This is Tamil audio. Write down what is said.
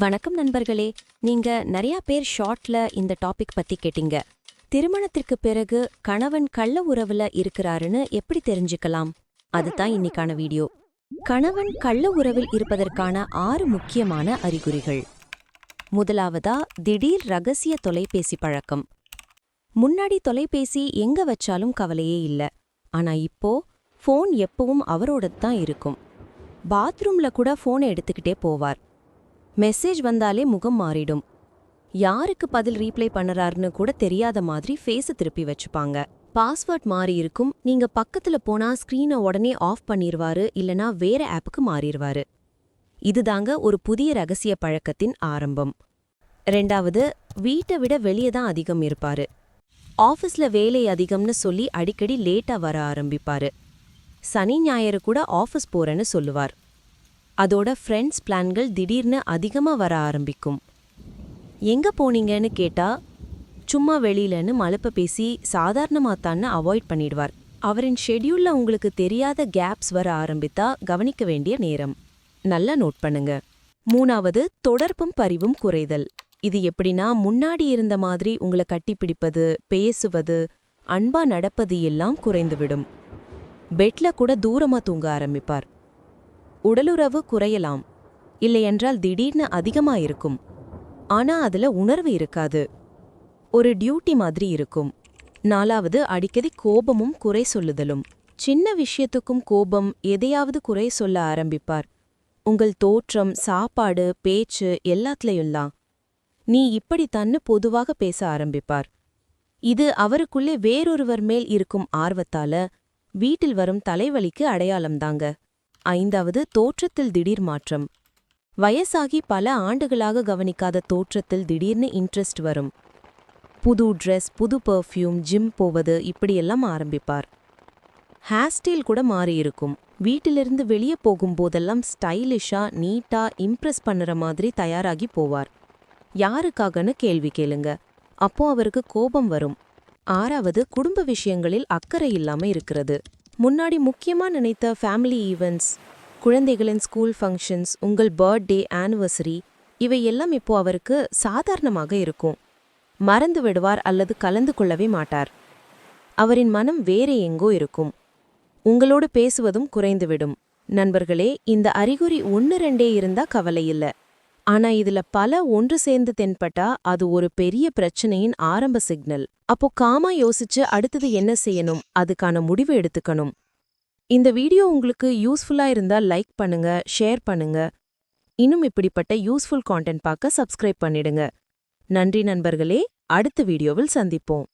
வணக்கம் நண்பர்களே. நீங்க நிறைய பேர் ஷார்ட்ல இந்த டாபிக் பத்தி கேட்டீங்க. திருமணத்திற்கு பிறகு கணவன் கள்ள உறவுல இருக்கிறாருன்னு எப்படி தெரிஞ்சுக்கலாம்? அதுதான் இன்னைக்கான வீடியோ. கணவன் கள்ள உறவில் இருப்பதற்கான ஆறு முக்கியமான அறிகுறிகள். முதலாவதா திடீர் ரகசிய தொலைபேசி பழக்கம். முன்னாடி தொலைபேசி எங்க வச்சாலும் கவலையே இல்ல. ஆனா இப்போ ஃபோன் எப்பவும் அவரோட தான் இருக்கும். பாத்ரூம்ல கூட ஃபோனை எடுத்துக்கிட்டே போவார். மெசேஜ் வந்தாலே முகம் மாறிடும். யாருக்கு பதில் ரீப்ளை பண்ணுறாருன்னு கூட தெரியாத மாதிரி ஃபேஸ திருப்பி வச்சுப்பாங்க. பாஸ்வேர்ட் மாறி இருக்கும். நீங்க பக்கத்துல போனா ஸ்கிரீனை உடனே ஆஃப் பண்ணிருவாரு இல்லனா வேற ஆப்புக்கு மாறிடுவாரு இதுதாங்க ஒரு புதிய ரகசிய பழக்கத்தின் ஆரம்பம். ரெண்டாவது வீட்டை விட வெளியே தான் அதிகம் இருப்பாரு. ஆஃபீஸ்ல வேலை அதிகம்னு சொல்லி அடிக்கடி லேட்டா வர ஆரம்பிப்பாரு. சனி ஞாயிறு கூட ஆஃபீஸ் போறேன்னு சொல்லுவார். அதோட ஃப்ரெண்ட்ஸ் பிளான்கள் திடீர்னு அதிகமாக வர ஆரம்பிக்கும். எங்கே போனீங்கன்னு கேட்டால் சும்மா வெளியிலன்னு மலப்பை பேசி சாதாரணமாத்தான்னு அவாய்ட் பண்ணிடுவார். அவரின் ஷெடியூலில் உங்களுக்கு தெரியாத கேப்ஸ் வர ஆரம்பித்தா கவனிக்க வேண்டிய நேரம். நல்லா நோட் பண்ணுங்க. மூணாவது தொடர்பும் பரிவும் குறைதல். இது எப்படின்னா முன்னாடி இருந்த மாதிரி உங்களை கட்டிப்பிடிப்பது பேசுவது அன்பா நடப்பது எல்லாம் குறைந்துவிடும். பெட்ல கூட தூரமா தூங்க ஆரம்பிப்பார். உடலுறவு குறையலாம். இல்லையென்றால் திடீர்னு அதிகமா இருக்கும் ஆனா அதுல உணர்வு இருக்காது. ஒரு டியூட்டி மாதிரி இருக்கும். நாலாவது அடிக்கடி கோபமும் குறை சொல்லுதலும். சின்ன விஷயத்துக்கும் கோபம் எதையாவது குறை சொல்ல ஆரம்பிப்பார். உங்கள் தோற்றம் சாப்பாடு பேச்சு எல்லாத்துலயும்லாம் நீ இப்படித்தான்னு பொதுவாக பேச ஆரம்பிப்பார். இது அவருக்குள்ளே வேறொருவர் மேல் இருக்கும் ஆர்வத்தால வீட்டில் வரும் தலைவலிக்கு அடையாளம்தாங்க. ஐந்தாவது தோற்றத்தில் திடீர் மாற்றம். வயசாகி பல ஆண்டுகளாக கவனிக்காத தோற்றத்தில் திடீர்னு இன்ட்ரெஸ்ட் வரும். புது ட்ரெஸ் புது பர்ஃப்யூம் ஜிம் போவது இப்படியெல்லாம் ஆரம்பிப்பார். ஹேர் ஸ்டைல் கூட மாறியிருக்கும். வீட்டிலிருந்து வெளியே போகும்போதெல்லாம் ஸ்டைலிஷா நீட்டா இம்ப்ரெஸ் பண்ணுற மாதிரி தயாராகி போவார். யாருக்காகன்னு கேள்வி கேளுங்க. அப்போ அவருக்கு கோபம் வரும். ஆறாவது குடும்ப விஷயங்களில் அக்கறை இல்லாம இருக்கிறது. முன்னாடி முக்கியமாக நினைத்த ஃபேமிலி ஈவெண்ட்ஸ் குழந்தைகளின் ஸ்கூல் ஃபங்க்ஷன்ஸ் உங்கள் பர்த்டே ஆனிவர்சரி இவை எல்லாம் இப்போ அவருக்கு சாதாரணமாக இருக்கும். மறந்து விடுவார் அல்லது கலந்து கொள்ளவே மாட்டார். அவரின் மனம் வேற எங்கோ இருக்கும். உங்களோடு பேசுவதும் குறைந்துவிடும். நண்பர்களே இந்த அறிகுறி ஒன்று ரெண்டே இருந்தா கவலை இல்லை. ஆனா இதுல பல ஒன்று சேர்ந்து தென்பட்டா அது ஒரு பெரிய பிரச்சனையின் ஆரம்ப சிக்னல். அப்போ காமா யோசிச்சு அடுத்தது என்ன செய்யணும்? அதுக்கான முடிவு எடுத்துக்கணும். இந்த வீடியோ உங்களுக்கு யூஸ்ஃபுல்லா இருந்தா லைக் பண்ணுங்க ஷேர் பண்ணுங்க. இன்னும் இப்படிப்பட்ட யூஸ்ஃபுல் கான்டென்ட் பார்க்க சப்ஸ்கிரைப் பண்ணிடுங்க. நன்றி நண்பர்களே அடுத்த வீடியோவில் சந்திப்போம்.